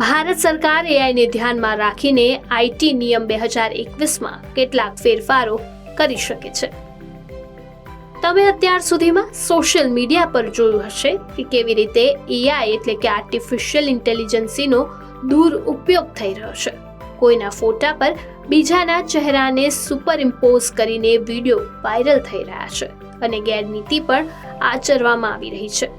ભારત સરકાર એઆઈને ધ્યાનમાં રાખીને આઈટી નિયમ બે હજાર એકવીસમાં કેટલાક ફેરફારો કરી શકે છે. તમે અત્યાર સુધીમાં સોશિયલ મીડિયા પર જોયું હશે કે કેવી રીતે એઆઈ એટલે કે આર્ટિફિશિયલ ઇન્ટેલિજન્સીનો દૂર ઉપયોગ થઈ રહ્યો છે. કોઈના ફોટા પર બીજાના ચહેરાને સુપર ઇમ્પોઝ કરીને વીડિયો વાયરલ થઈ રહ્યા છે અને ગેરનીતિ પણ આચરવામાં આવી રહી છે.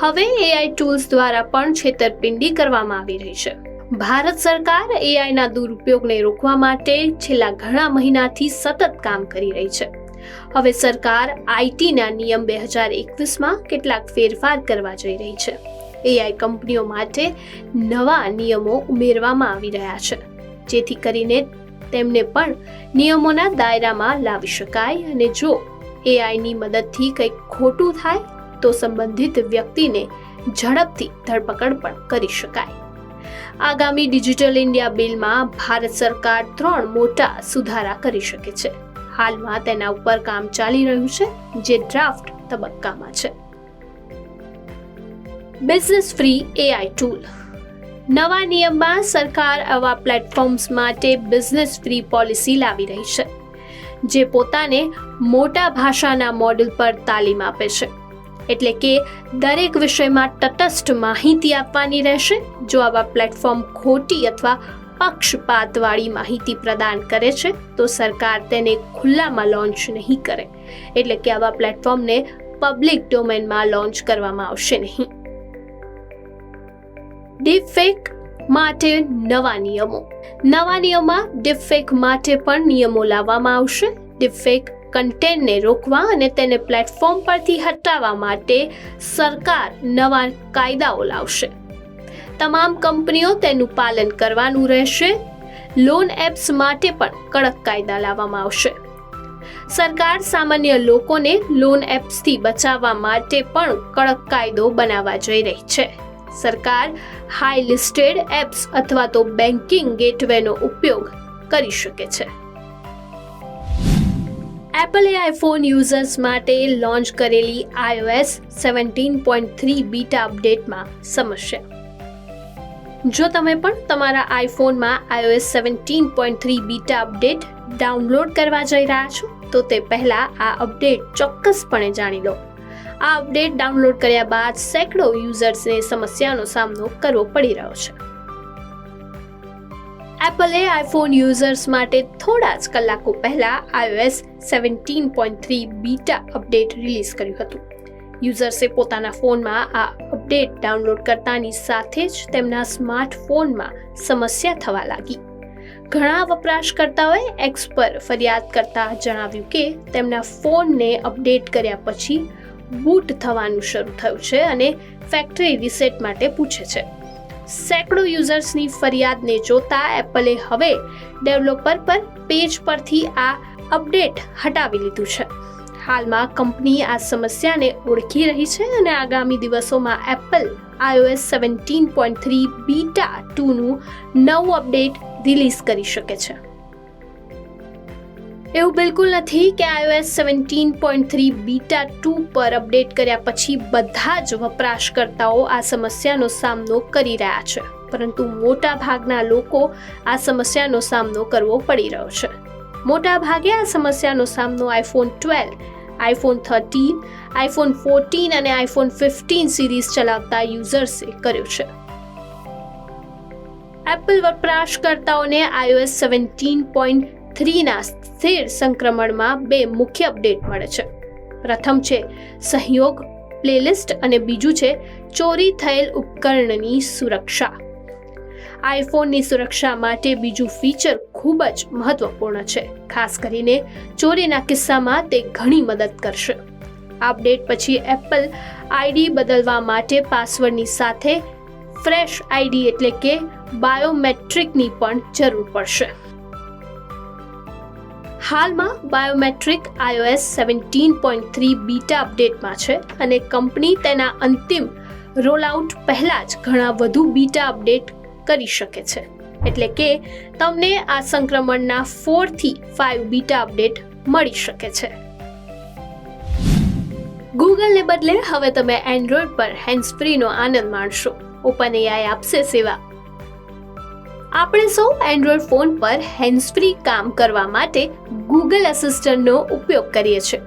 હવે એઆઈ ટૂલ્સ દ્વારા પણ છેતરપિંડી કરવામાં આવી રહી છે. ભારત સરકાર એઆઈના દુરુપયોગને રોકવા માટે છેલ્લા ઘણા મહિનાથી સતત કામ કરી રહી છે. હવે સરકાર આઈટીના નિયમ બે હજાર એકવીસમાં કેટલાક ફેરફાર કરવા જઈ રહી છે. એઆઈ કંપનીઓ માટે નવા નિયમો ઉમેરવામાં આવી રહ્યા છે. જેથી કરીને તેમને પણ નિયમોના દાયરામાં લાવી શકાય અને જો એઆઈની મદદથી કંઈક ખોટું થાય તો સંબંધિત વ્યક્તિને ઝડપથી ધરપકડ પણ કરી શકાય. આગામી ડિજિટલ ઇન્ડિયા બિલમાં ભારત સરકાર ત્રણ મોટા સુધારા કરી શકે છે. હાલમાં તેના ઉપર કામ ચાલી રહ્યું છે, જે ડ્રાફ્ટ તબક્કામાં છે. Business free AI tool. નવા નિયમમાં સરકાર આવા પ્લેટફોર્મ્સ માટે બિઝનેસ ફ્રી પોલિસી લાવી રહી છે, જે પોતાને મોટા ભાષાના મોડેલ પર તાલીમ આપે છે. એટલે કે દરેક વિષયમાં તટસ્થ માહિતી આપવાની રહેશે, જો આવા પ્લેટફોર્મ ખોટી અથવા પક્ષપાતવાળી માહિતી પ્રદાન કરે છે, તો સરકાર તેને ખુલ્લામાં લોન્ચ નહીં કરે. એટલે કે આવા પ્લેટફોર્મને પબ્લિક ડોમેનમાં લોન્ચ કરવામાં આવશે નહીં. ડીપફેક માટે નવા નિયમો. નવા નિયમમાં ડીપફેક માટે પણ નિયમો લાવવામાં આવશે. ડીપફેક કન્ટેન્ટને રોકવા અને તેને પ્લેટફોર્મ પરથી હટાવવા માટે સરકાર નવા કાયદાઓ લાવશે. તમામ કંપનીઓ તેનું પાલન કરવાનું રહેશે. લોન એપ્સ માટે પણ કડક કાયદા લાવવામાં આવશે. સરકાર સામાન્ય લોકોને લોન એપ્સથી બચાવવા માટે પણ કડક કાયદો બનાવવા જઈ રહી છે. સરકાર હાઈ લિસ્ટેડ એપ્સ અથવા તો બેન્કિંગ ગેટવેનો ઉપયોગ કરી શકે છે. એપલે આઈફોન યુઝર્સ માટે લોન્ચ કરેલી iOS seventeen point three beta અપડેટમાં સમસ્યા. જો તમે પણ તમારા આઈફોનમાં iOS seventeen point three beta update download કરવા જઈ રહ્યા છો, તો તે પહેલાં આ અપડેટ ચોક્કસપણે જાણી લો. આ અપડેટ ડાઉનલોડ કર્યા બાદ સેંકડો યુઝર્સને સમસ્યાનો સામનો કરવો પડી રહ્યો છે. એપલે આઈફોન યુઝર્સ માટે થોડા જ કલાકો પહેલા iOS seventeen point three beta update release કર્યું હતું. યુઝર્સે પોતાના ફોનમાં આ અપડેટ ડાઉનલોડ કરતાની સાથે જ તેમના સ્માર્ટફોનમાં સમસ્યા થવા લાગી. ઘણા વપરાશકર્તાઓએ એક્સ પર ફરિયાદ કરતા જણાવ્યું કે, તેમના ફોનને અપડેટ કર્યા પછી બૂટ થવાનું શરૂ થયું છે અને ફેક્ટરી રિસેટ માટે પૂછે છે. સેંકડો યુઝર્સની ફરિયાદને જોતા એપલે હવે ડેવલપર પર પેજ પરથી આ અપડેટ હટાવી લીધું છે. હાલમાં કંપની આ સમસ્યાને ઓળખી રહી છે અને આગામી દિવસોમાં Apple iOS seventeen point three beta ટુનું નવું અપડેટ રિલીઝ કરી શકે છે. એવું બિલકુલ નથી કે iOS seventeen point three beta two પર અપડેટ કર્યા પછી બધા જ વપરાશકર્તાઓ આ સમસ્યાનો સામનો કરી રહ્યા છે. પરંતુ મોટા ભાગના લોકો આ સમસ્યાનો સામનો કરવો પડી રહ્યો છે. મોટા ભાગે આ સમસ્યાનો સામનો iPhone twelve iPhone thirteen iPhone fourteen અને આઈફોન ફિફ્ટીન સિરીઝ ચલાવતા યુઝર્સે કર્યો છે. એપલ વપરાશકર્તાઓને iOS સેવન્ટીન પોઈન્ટ થ્રીના સ્થિર સંક્રમણમાં બે મુખ્ય અપડેટ મળે છે. પ્રથમ છે, સહયોગ, પ્લેલિસ્ટ અને બીજું છે, ચોરી થયેલ ઉપકરણની સુરક્ષા. આઈફોનની સુરક્ષા માટે બીજું ફીચર ખૂબ જ મહત્વપૂર્ણ છે. ખાસ કરીને ચોરીના કિસ્સામાં તે ઘણી મદદ કરશે. અપડેટ પછી એપલ આઈડી બદલવા માટે પાસવર્ડની સાથે ફ્રેશ આઈડી એટલે કે બાયોમેટ્રિકની પણ જરૂર પડશે. હાલમાં biometric iOS seventeen point three beta અપડેટમાં છે અને કંપની તેના અંતિમ રોલઆઉટ પહેલાં જ ઘણા વધુ બીટા અપડેટ કરી શકે છે. એટલે કે તમને આ સંક્રમણના ફોરથી ફાઇવ બીટા અપડેટ મળી શકે છે. ગૂગલને બદલે હવે તમે એન્ડ્રોઈડ પર હેન્ડ્સ ફ્રીનો આનંદ માણશો. ઓપન એઆઈ આપશે સેવા. આપણે સૌ એન્ડ્રોઈડ ફોન પર હેન્ડ્સ ફ્રી કામ કરવા માટે ગૂગલ અસિસ્ટન્ટનો ઉપયોગ કરીએ છીએ.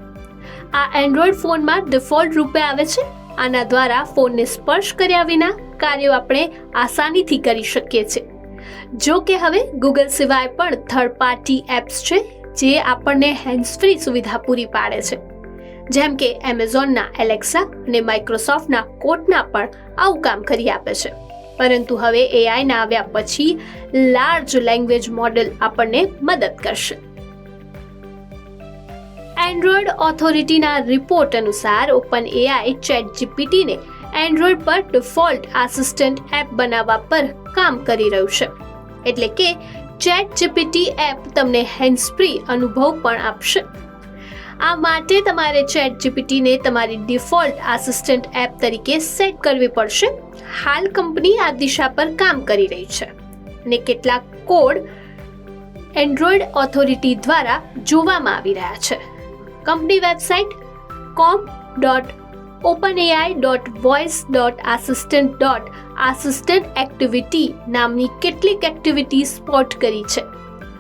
આ એન્ડ્રોઈડ ફોનમાં ડિફોલ્ટ રૂપે આવે છે. આના દ્વારા ફોનને સ્પર્શ કર્યા વિના કાર્યો આપણે આસાનીથી કરી શકીએ છીએ. જો કે હવે ગૂગલ સિવાય પણ થર્ડ પાર્ટી એપ્સ છે જે આપણને હેન્ડ્સ ફ્રી સુવિધા પૂરી પાડે છે. જેમ કે એમેઝોનના એલેક્સા અને માઇક્રોસોફ્ટના કોટના પણ આવું કામ કરી આપે છે. પરંતુ હવે એઆઈના આવ્યા પછી લાર્જ લેંગ્વેજ મોડેલ આપણને મદદ કરશે. એન્ડ્રોઈડ ઓથોરિટીના રિપોર્ટ અનુસાર ઓપન એઆઈ ચેટ જીપીટીને એન્ડ્રોઈડ પર ડિફોલ્ટ આસિસ્ટન્ટ એપ બનાવવા પર કામ કરી રહ્યું છે. એટલે કે ચેટ જીપીટી એપ તમને હેન્ડસ્ફ્રી અનુભવ પણ આપશે. આ માટે તમારે ચેટ જીપીટીને તમારી ડિફોલ્ટ આસિસ્ટન્ટ એપ તરીકે સેટ કરવી પડશે. હાલ કંપની આ દિશા પર કામ કરી રહી છે ને કેટલાક કોડ એન્ડ્રોઈડ ઓથોરિટી દ્વારા જોવામાં આવી રહ્યા છે. Company website com dot open AI dot voice dot assistant dot assistant activity નામની કેટલીક એક્ટિવિટી સ્પોટ કરી છે.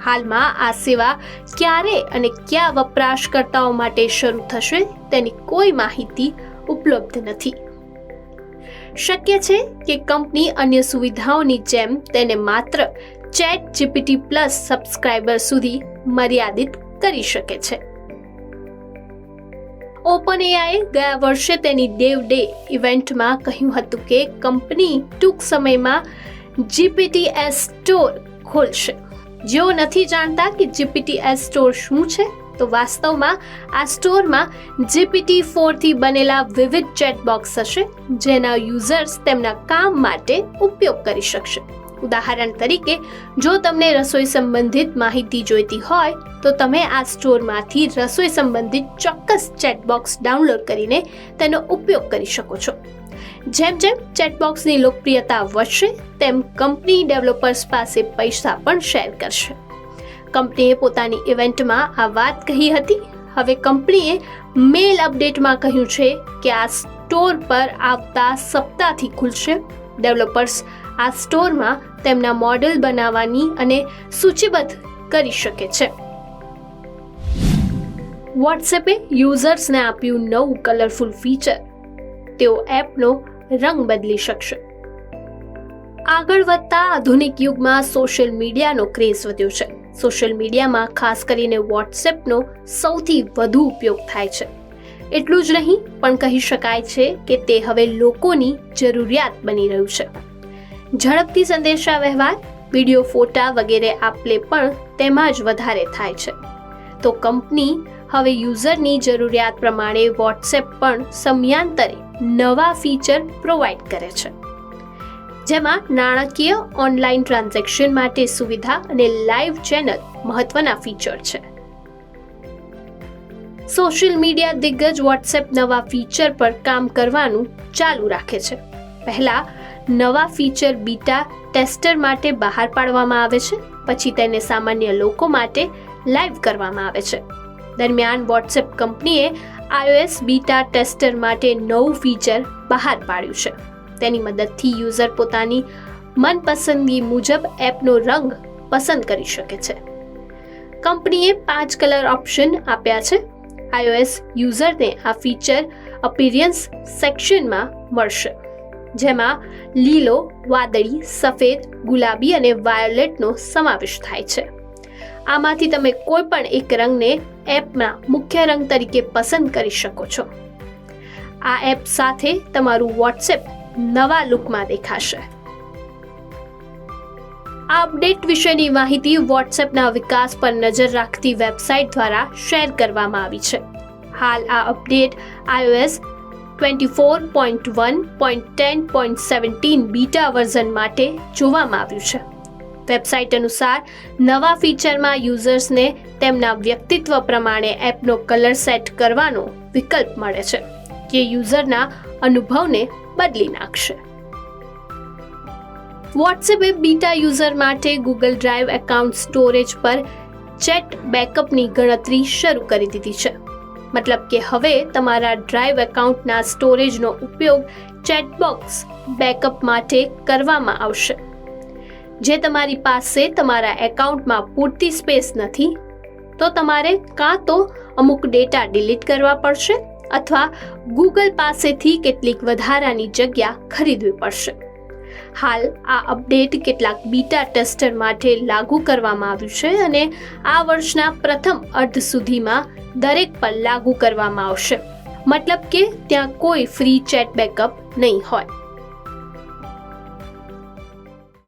હાલમાં આ સેવા ક્યારે અને કયા વપરાશકર્તાઓ માટે શરૂ થશે તેની કોઈ માહિતી ઉપલબ્ધ નથી. શક્ય છે કે કંપની અન્ય સુવિધાઓની જેમ તેને માત્ર ચેટ જીપીટી પ્લસ સબસ્ક્રાઇબર સુધી મર્યાદિત કરી શકે છે. ઓપન એઆઈ ગયા વર્ષે તેની ડેવ ડે ઇવેન્ટમાં કહ્યું હતું કે કંપની ટૂંક સમયમાં જીપીટી એસ સ્ટોર ખોલશે. જેઓ નથી જાણતા કે જીપીટી એસ સ્ટોર શું છે તો વાસ્તવમાં આ સ્ટોરમાં જીપીટી ફોરથી બનેલા વિવિધ ચેટબોક્સ હશે, જેના યુઝર્સ તેમના કામ માટે ઉપયોગ કરી શકશે. ઉદાહરણ તરીકે, જો તમને રસોઈ સંબંધિત માહિતી જોઈતી હોય, તો તમે આ સ્ટોરમાંથી રસોઈ સંબંધિત ચોક્કસ ચેટબોક્સ ડાઉનલોડ કરીને તેનો ઉપયોગ કરી શકો છો. જેમ જેમ ચેટબોક્સની લોકપ્રિયતા વધશે, તેમ કંપની ડેવલપર્સ પાસે પૈસા પણ શેર કરશે. કંપનીએ પોતાની ઇવેન્ટમાં આ વાત કહી હતી. હવે કંપનીએ મેલ અપડેટમાં કહ્યું છે કે આ સ્ટોર પર આવતા સપ્તાહથી ખુલશે. ડેવલપર્સ આ સ્ટોરમાં તેમના મોડેલ બનાવવાની અને સૂચિબદ્ધ કરી શકે છે. વોટ્સએપે યુઝર્સને આપ્યું નવું કલરફુલ ફીચર. તેઓ એપનો રંગ બદલી શકશે. આગળ વધતા આધુનિક યુગમાં સોશિયલ મીડિયાનો ક્રેઝ વધ્યો છે. સોશિયલ મીડિયામાં ખાસ કરીને વોટ્સએપનો સૌથી વધુ ઉપયોગ થાય છે. એટલું જ નહીં, પણ કહી શકાય છે કે તે હવે લોકોની જરૂરિયાત બની રહ્યું છે. ઝડપથી સંદેશા વ્યવહાર, વીડિયો, ફોટા વગેરે આપલે પણ તેમાં જ વધારે થાય છે. તો કંપની હવે યુઝરની જરૂરિયાત પ્રમાણે વોટ્સએપ પણ સમયાંતરે નવા ફીચર પ્રોવાઈડ કરે છે. જેમાં નાણાકીય ઓનલાઈન ટ્રાન્ઝેક્શન માટે સુવિધા અને લાઈવ ચેનલ મહત્વના ફીચર છે. સોશિયલ મીડિયા દિગ્ગજ વોટ્સએપ નવા ફીચર પર કામ કરવાનું ચાલુ રાખે છે. પહેલા નવા ફીચર બીટા ટેસ્ટર માટે બહાર પાડવામાં આવે છે, પછી તેને સામાન્ય લોકો માટે લાઈવ કરવામાં આવે છે. દરમિયાન વોટ્સએપ કંપનીએ આઈઓએસ બીટા ટેસ્ટર માટે નવું ફીચર બહાર પાડ્યું છે. તેની મદદથી યુઝર પોતાની મનપસંદગી મુજબ એપનો રંગ પસંદ કરી શકે છે. કંપનીએ પાંચ કલર ઓપ્શન આપ્યા છે. આઈઓએસ યુઝરને આ ફીચર અપિરિયન્સ સેક્શનમાં મળશે, જેમાં લીલો, વાદળી, સફેદ, ગુલાબી અને વાયોલેટનો સમાવેશ થાય છે. આમાંથી તમે કોઈ પણ એક રંગને એપમાં મુખ્ય રંગ તરીકે પસંદ કરી શકો છો. આ એપ સાથે તમારું વોટ્સએપ નવા લુકમાં દેખાશે. આ અપડેટ વિશેની માહિતી વોટ્સએપના વિકાસ પર નજર રાખતી વેબસાઇટ દ્વારા શેર કરવામાં આવી છે. હાલ આ update iOS twenty four point one point ten point seventeen beta version માટે જોવામાં આવ્યું છે. વેબસાઇટ અનુસાર નવા ફીચરમાં યુઝર્સને તેમના વ્યક્તિત્વ પ્રમાણે એપનો કલર સેટ કરવાનો વિકલ્પ મળે છે, જે યુઝરના અનુભવને બદલી નાખશે. વોટ્સએપે બીટા યુઝર માટે ગૂગલ ડ્રાઈવ એકાઉન્ટ સ્ટોરેજ પર ચેટ બેકઅપની ગણતરી શરૂ કરી દીધી છે. મતલબ કે હવે તમારા ડ્રાઈવ એકાઉન્ટના સ્ટોરેજનો ઉપયોગ ચેટબોક્સ બેકઅપ માટે કરવામાં આવશે. જે તમારી પાસે તમારા એકાઉન્ટમાં પૂરતી સ્પેસ નથી, તો તમારે કાં તો અમુક ડેટા ડિલીટ કરવા પડશે અથવા ગૂગલ પાસેથી કેટલીક વધારાની જગ્યા ખરીદવી પડશે. હાલ આ અપડેટ કેટલાક બીટા ટેસ્ટર માટે લાગુ કરવામાં આવ્યું છે અને આ વર્ષના પ્રથમ અર્ધ સુધીમાં દરેક પર લાગુ કરવામાં આવશે. મતલબ કે ત્યાં કોઈ ફ્રી ચેટ બેકઅપ નહીં હોય.